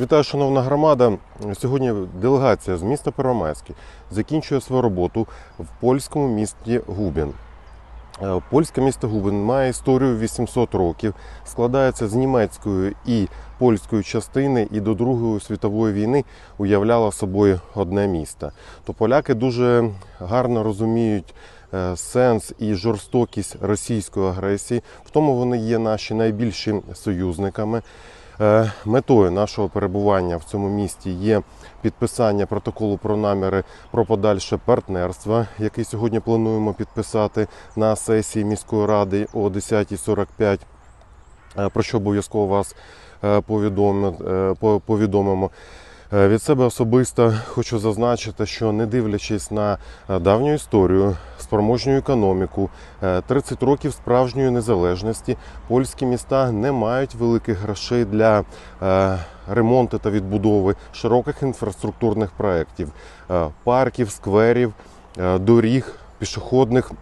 Вітаю, шановна громада. Сьогодні делегація з міста Первомайське закінчує свою роботу в польському місті Губін. Е, Польське місто Губин має історію 800 років, складається з німецької і польської частини, і до Другої світової війни уявляло собою одне місто. То поляки дуже гарно розуміють е, сенс і жорстокість російської агресії, в тому вони є наші найбільші союзниками. Е, Метою нашого перебування в цьому місті є підписання протоколу про наміри про подальше партнерство, який сьогодні плануємо підписати на сесії міської ради о 10.45, е, про що обов'язково вас е, повідомимо- е. Е, Від себе особисто хочу зазначити, що не дивлячись на е, давню історію, спроможню економіку, е, 30 років справжньої незалежності, польські міста не мають великих грошей для е, ремонту та відбудови широких інфраструктурних проєктів, е, парків, скверів, е, доріг, пішохідних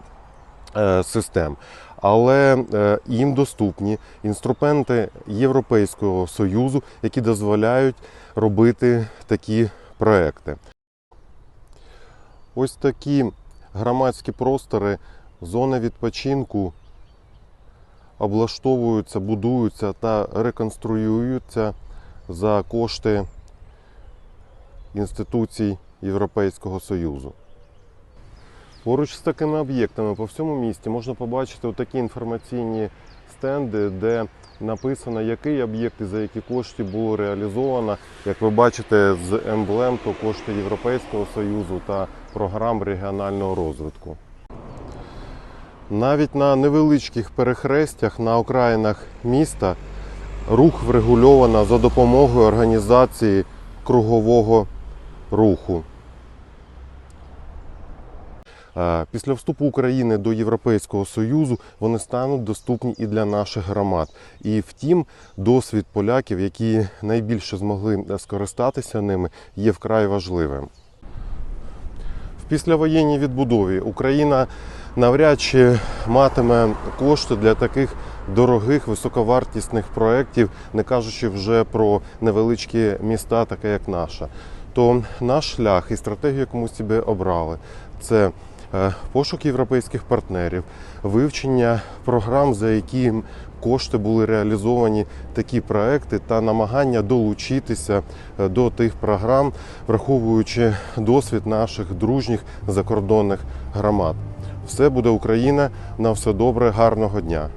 е, систем. Але е, їм доступні інструменти Європейського союзу, які дозволяють робити такі проекти. Ось такі громадські простори, зони відпочинку облаштовуються, будуються та реконструюються за кошти інституцій Європейського Союзу. Поруч з такими об'єктами по всьому місті можна побачити такі інформаційні стенди, де написано, який об'єкт і за які кошти було реалізовано. Як ви бачите, з емблем то кошти Європейського Союзу та програм регіонального розвитку. Навіть на невеличких перехрестях на окраїнах міста рух врегульовано за допомогою організації кругового руху. Е, Після вступу України до Європейського Союзу вони стануть доступні і для наших громад. І втім, досвід поляків, які найбільше змогли скористатися ними, є вкрай важливим. В післявоєнній відбудові Україна навряд чи матиме кошти для таких дорогих високовартісних проєктів, не кажучи вже про невеличкі міста, таке як наша. То наш шлях і стратегію, яку ми собі обрали, це е, пошук європейських партнерів, вивчення програм, за які кошти були реалізовані такі проекти, та намагання долучитися е, до тих програм, враховуючи досвід наших дружніх закордонних громад. Все буде Україна. На все добре, гарного дня.